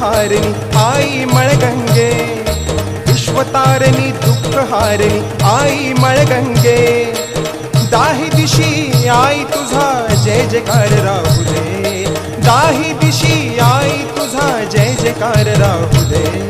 हारणी आई मळगंगे. विश्वतारणी दुःख हारणी आई मळगंगे. दाही दिशी आई तुझा जय जयकार राहू दे दाही दिशी आई तुझा जय जयकार राहू दे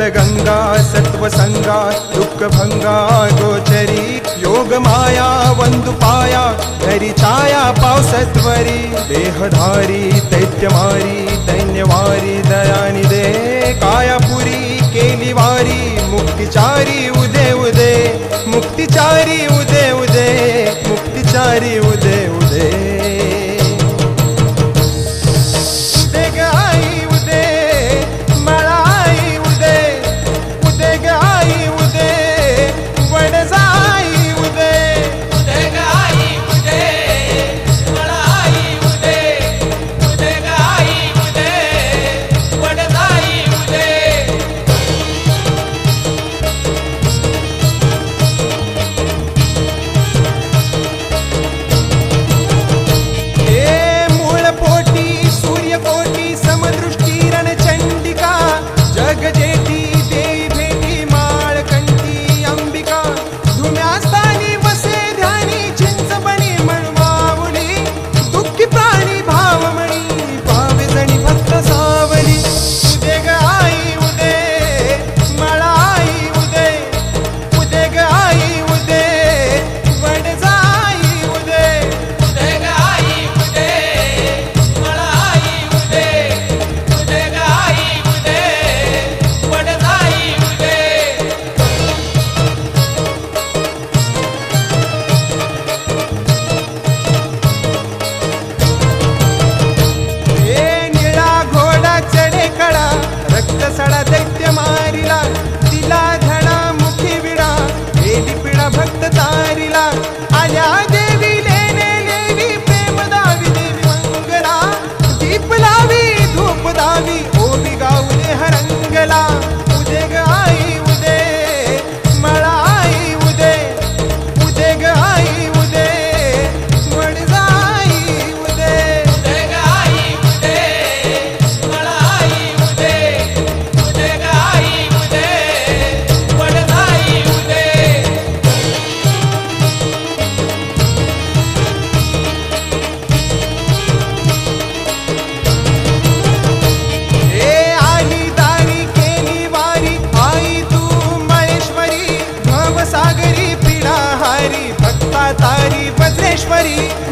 गंगा, सत्व संगा, दुख भंगा, गोचरी, योग माया वंदु पाया, हरी छाया पावसत्वरी देहधारी, दैत्यमारी दैन्यवारी काया पुरी केली वारी मुक्तिचारी उदे उदे मुक्तिचारी ready.